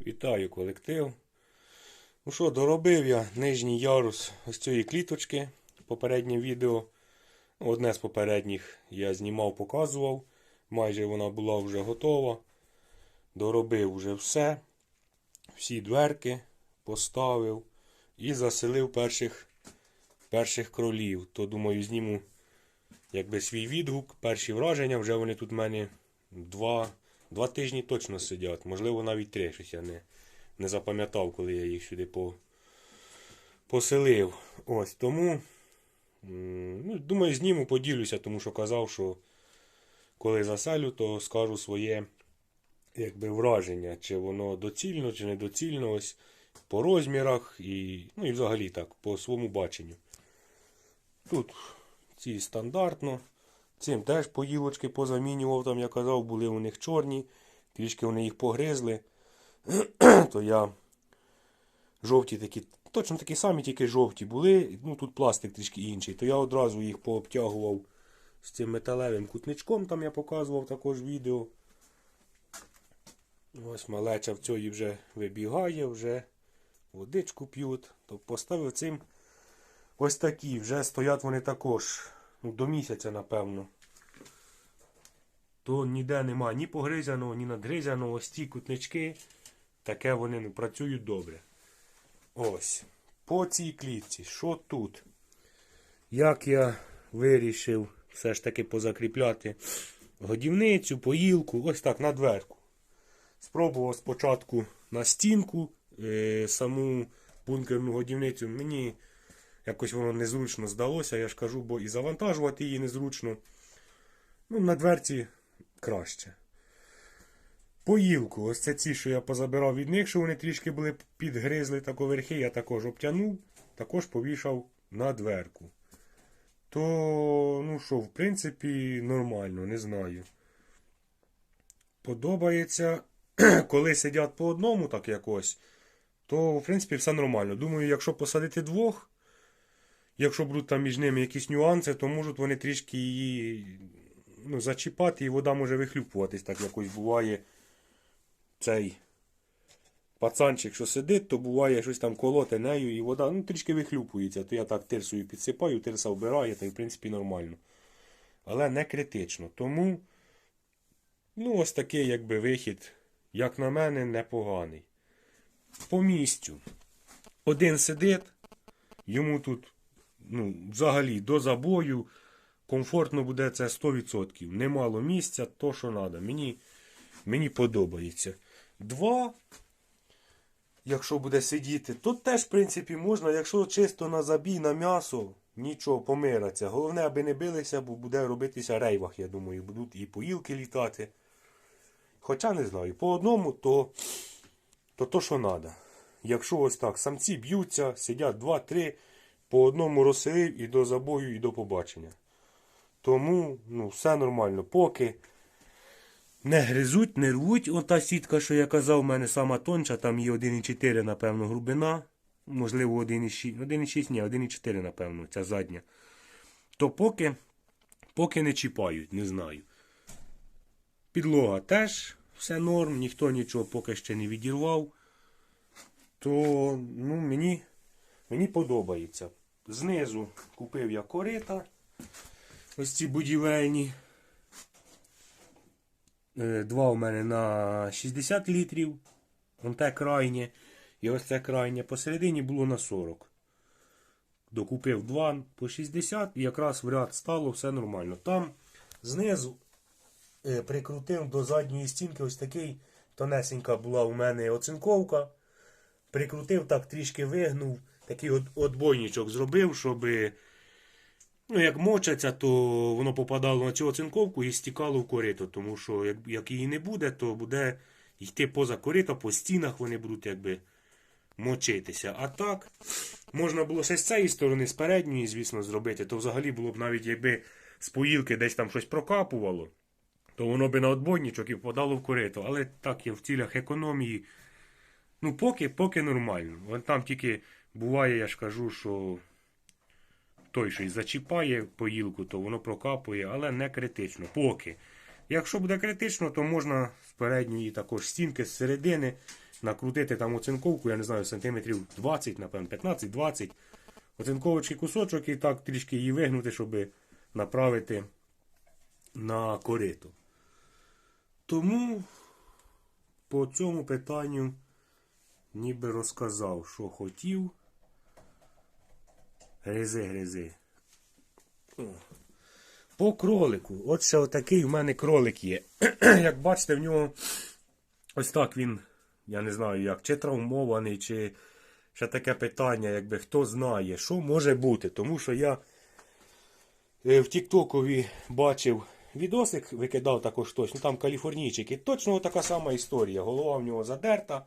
Вітаю колектив. Ну що, доробив я нижній ярус ось цієї кліточки. Попереднє відео. Одне з попередніх я знімав, показував. Майже вона була вже готова. Доробив вже все. Всі дверки поставив і заселив перших, перших кролів. То думаю, зніму якби свій відгук, перші враження. Вже вони тут в мене два, два тижні точно сидять. Можливо, навіть три. Щось я не, не запам'ятав, коли я їх сюди по, поселив. Ось тому. Ну, думаю, зніму, поділюся, тому що казав, що коли заселю, то скажу своє якби, враження, чи воно доцільно, чи недоцільно, ось по розмірах і, ну, і взагалі так, по своєму баченню. Тут ці стандартно. Цим теж поїлочки позамінював, там я казав, були у них чорні, трішки вони їх погризли. То я жовті такі, точно такі самі, тільки жовті були. Ну тут пластик трішки інший. То я одразу їх пообтягував з цим металевим кутничком, там я показував також відео. Ось малеча в цій вже вибігає, вже водичку п'ють. То поставив цим ось такі. Вже стоять вони також. Ну, до місяця, напевно. То ніде нема ні погризаного, ні надгризаного. Ось ці кутнички. Таке вони ну, працюють добре. Ось. По цій клітці. Що тут? Як я вирішив все ж таки позакріпляти годівницю, поїлку, ось так на дверку. Спробував спочатку на стінку е, саму бункерну годівницю. Мені якось воно незручно здалося, я ж кажу, бо і завантажувати її незручно. Ну, на дверці краще. Поїлку, ось це ці, що я позабирав від них, що вони трішки були підгризли та верхи, я також обтягнув, також повішав на дверку. То, ну що, в принципі, нормально, не знаю. Подобається, коли сидять по одному, так якось, то, в принципі, все нормально. Думаю, якщо посадити двох, якщо будуть там між ними якісь нюанси, то можуть вони трішки її ну, зачіпати, і вода може вихлюпуватись, так якось буває цей пацанчик, що сидить, то буває щось там колоте нею, і вода ну, трішки вихлюпується. То я так тирсою підсипаю, тирса вбирає, та й в принципі нормально. Але не критично. Тому, ну, ось такий якби вихід, як на мене, непоганий. По місцю. Один сидить, йому тут ну, взагалі до забою комфортно буде це 100%. Немало місця, то що треба. Мені, мені подобається. Два, якщо буде сидіти, то теж, в принципі, можна, якщо чисто на забій, на м'ясо, нічого помираться. Головне, аби не билися, бо буде робитися рейвах, я думаю, будуть і поїлки літати. Хоча не знаю, по одному, то то, то що треба. Якщо ось так, самці б'ються, сидять 2-3, по одному розселив і до забою, і до побачення. Тому ну, все нормально. Поки не гризуть, не рвуть. Ота сітка, що я казав, в мене сама тонша, там є 1,4, напевно, глибина. Можливо, 1,6. 1,6, ні, 1,4, напевно, ця задня. То поки, поки не чіпають, не знаю. Підлога теж все норм, ніхто нічого поки ще не відірвав. То ну, мені, мені подобається. Знизу купив я корита. Ось ці будівельні. Е, Два у мене на 60 літрів. Вон те крайнє. І ось це крайнє. Посередині було на 40. Докупив два по 60 і якраз в ряд стало все нормально. Там знизу е, прикрутив до задньої стінки ось такий тонесенька була у мене оцинковка. Прикрутив так, трішки вигнув. Такий от отбойничок зробив, щоб ну, як мочаться, то воно попадало на цю оцинковку і стікало в корито. Тому що як, як її не буде, то буде йти поза корито, по стінах вони будуть якби мочитися. А так, можна було ще з цієї сторони, з передньої, звісно, зробити, то взагалі було б навіть якби з поїлки десь там щось прокапувало, то воно би на отбойничок і впадало в корито. Але так, я в цілях економії. Ну, поки, поки нормально. Вон там тільки буває, я ж кажу, що той щось зачіпає поїлку, то воно прокапує, але не критично. Поки. Якщо буде критично, то можна з передньої також стінки з середини накрутити там оцинковку, я не знаю, сантиметрів 20, напевно, 15-20. Оцинковочки кусочок і так трішки її вигнути, щоб направити на корито. Тому по цьому питанню ніби розказав, що хотів. Гризи, гризи. По кролику. От ще отакий в мене кролик є. Як бачите, в нього ось так він, я не знаю як, чи травмований, чи ще таке питання, якби хто знає, що може бути. Тому що я е, в Тіктокові бачив відосик, викидав також ну там каліфорнійчики. Точно така сама історія. Голова в нього задерта.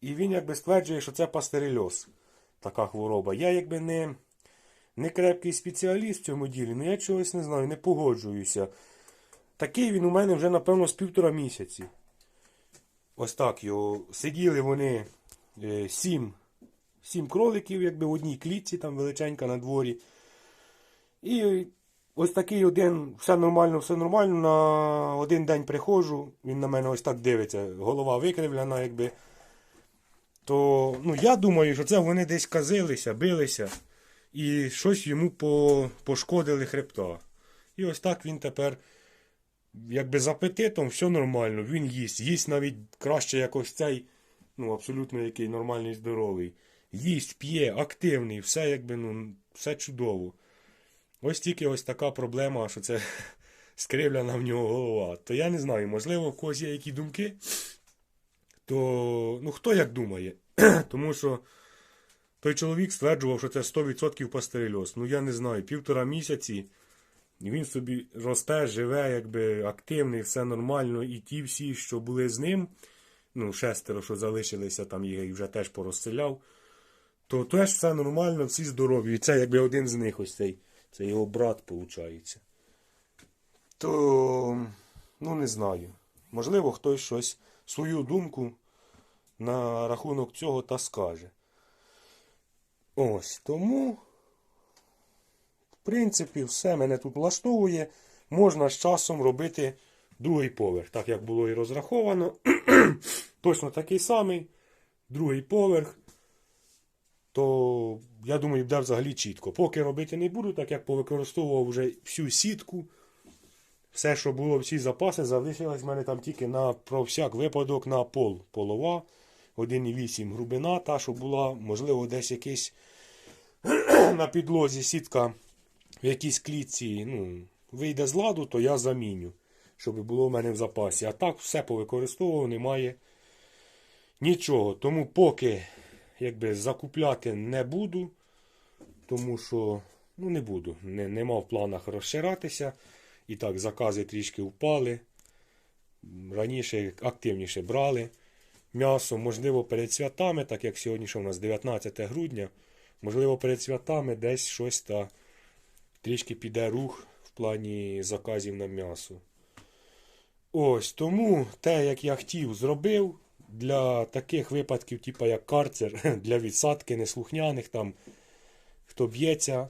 І він якби стверджує, що це пастерельоз. Така хвороба. Я якби не, не крепкий спеціаліст в цьому ділі, але я чогось не знаю, не погоджуюся. Такий він у мене вже, напевно, з півтора місяці. Ось так його. Сиділи вони е, сім, сім кроликів, якби в одній клітці, там величенька на дворі. І ось такий один, все нормально, все нормально. На один день приходжу, він на мене ось так дивиться, голова викривляна, якби. То ну, я думаю, що це вони десь казилися, билися і щось йому по, пошкодили хребта. І ось так він тепер, якби з апетитом, все нормально, він їсть. Їсть навіть краще якось цей, ну, абсолютно який нормальний, здоровий. Їсть, п'є, активний, все якби, ну, все чудово. Ось тільки ось така проблема, що це скривляна в нього голова. То я не знаю, можливо, в когось є які думки, то ну хто як думає. Тому що той чоловік стверджував, що це 100% пастерельоз. Ну я не знаю, півтора місяці. Він собі росте, живе, якби активний, все нормально. І ті всі, що були з ним, ну, шестеро, що залишилися, там їх вже теж порозселяв, то теж все нормально, всі здорові. І це якби один з них ось цей. Це його брат, виходить. То, ну не знаю. Можливо, хтось щось, свою думку на рахунок цього та скаже. Ось тому, в принципі, все мене тут влаштовує. Можна з часом робити другий поверх, так як було і розраховано. Точно такий самий, другий поверх. То, я думаю, буде взагалі чітко. Поки робити не буду, так як повикористовував вже всю сітку. Все, що було, всі запаси, залишилось в мене там тільки на про всяк випадок на пол полова. 1,8 грубина, та, що була, можливо, десь якийсь на підлозі сітка в якійсь клітці ну, вийде з ладу, то я заміню, щоб було в мене в запасі. А так все повикористовував, немає нічого. Тому поки якби, закупляти не буду, тому що ну, не буду. Не, нема в планах розширатися. І так, закази трішки впали. Раніше активніше брали м'ясо, можливо, перед святами, так як сьогодні що у нас 19 грудня, можливо, перед святами десь щось та трішки піде рух в плані заказів на м'ясо. Ось тому те, як я хотів, зробив. Для таких випадків, типу як карцер, для відсадки неслухняних, там, хто б'ється,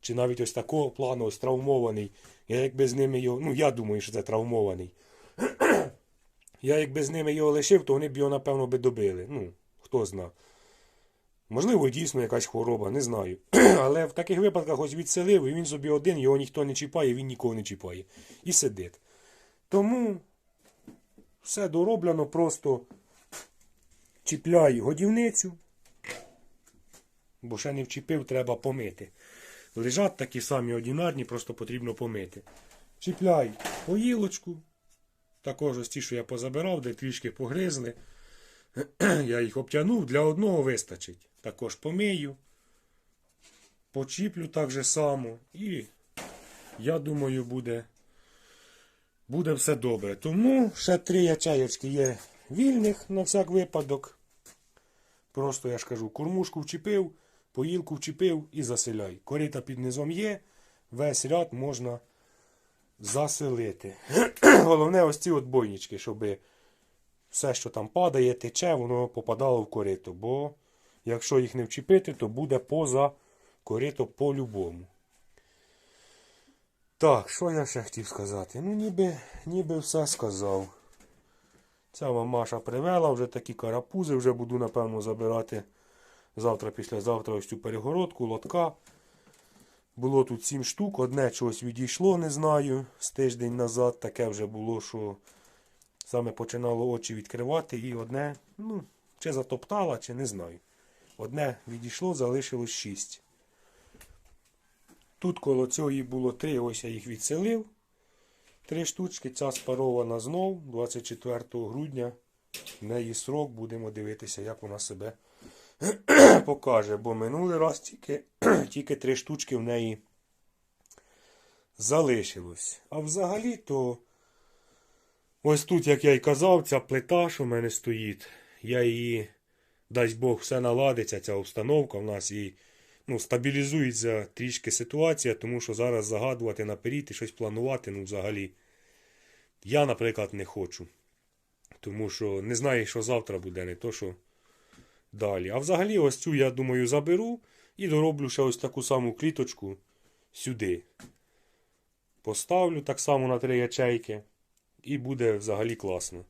чи навіть ось такого плану, ось травмований. Я якби з ними його, ну я думаю, що це травмований. Я якби з ними його лишив, то вони б його, напевно, би добили. Ну, хто зна. Можливо, дійсно якась хвороба, не знаю. Але в таких випадках ось відселив, і він собі один, його ніхто не чіпає, він нікого не чіпає. І сидить. Тому все дороблено, просто чіпляй годівницю. Бо ще не вчепив, треба помити. Лежать такі самі одинарні, просто потрібно помити. Чіпляй поїлочку. Також ось ті, що я позабирав, де трішки погризли. Я їх обтягнув, для одного вистачить. Також помию, почіплю так же само. І я думаю, буде, буде все добре. Тому ще три ячейочки є вільних на всяк випадок. Просто я ж кажу, кормушку вчепив, поїлку вчепив і заселяй. Корита під низом є, весь ряд можна заселити. Головне ось ці от щоб все, що там падає, тече, воно попадало в корито. Бо якщо їх не вчепити, то буде поза корито по-любому. Так, що я ще хотів сказати? Ну, ніби, ніби все сказав. Ця мамаша привела, вже такі карапузи, вже буду, напевно, забирати завтра, післязавтра ось цю перегородку, лотка. Було тут сім штук, одне чогось відійшло, не знаю, з тиждень назад. Таке вже було, що саме починало очі відкривати, і одне, ну, чи затоптала, чи не знаю. Одне відійшло, залишилось шість. Тут коло цієї було три, ось я їх відселив. Три штучки, ця спарована знов 24 грудня. В неї срок, будемо дивитися, як вона себе покаже. Бо минулий раз тільки, тільки три штучки в неї залишилось. А взагалі то ось тут, як я й казав, ця плита, що в мене стоїть, я її, дасть Бог, все наладиться, ця установка в нас і ну, стабілізується трішки ситуація, тому що зараз загадувати наперед і щось планувати, ну взагалі. Я, наприклад, не хочу. Тому що не знаю, що завтра буде, не то що далі. А взагалі, ось цю, я думаю, заберу і дороблю ще ось таку саму кліточку сюди. Поставлю так само на три ячейки. І буде взагалі класно.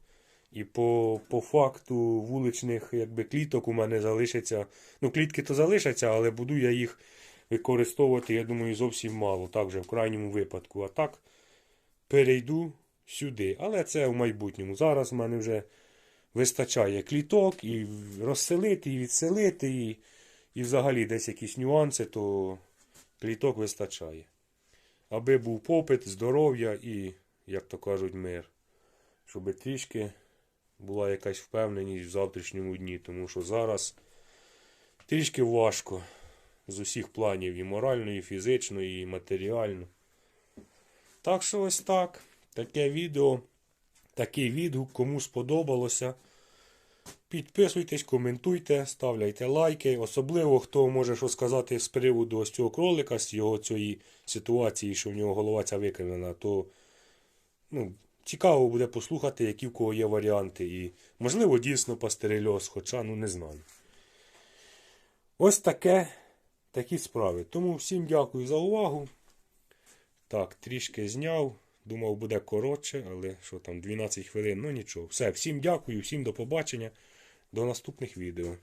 І по, по факту вуличних якби, кліток у мене залишиться. Ну, клітки то залишаться, але буду я їх використовувати, я думаю, зовсім мало. Так вже в крайньому випадку. А так перейду сюди. Але це в майбутньому. Зараз в мене вже вистачає кліток і розселити, і відселити, і, і взагалі десь якісь нюанси, то кліток вистачає. Аби був попит, здоров'я і, як то кажуть, мир. Щоб трішки була якась впевненість в завтрашньому дні, тому що зараз трішки важко з усіх планів і морально, і фізично, і матеріально. Так що ось так. Таке відео, такий відгук, кому сподобалося. Підписуйтесь, коментуйте, ставляйте лайки. Особливо, хто може що сказати з приводу ось цього кролика, з його цієї ситуації, що в нього голова ця викривлена, то ну, цікаво буде послухати, які в кого є варіанти. І, можливо, дійсно пастерельоз, хоча ну не знаю. Ось таке, такі справи. Тому всім дякую за увагу. Так, трішки зняв. Думав, буде коротше, але що там, 12 хвилин, ну нічого. Все, всім дякую, всім до побачення. До наступних відео.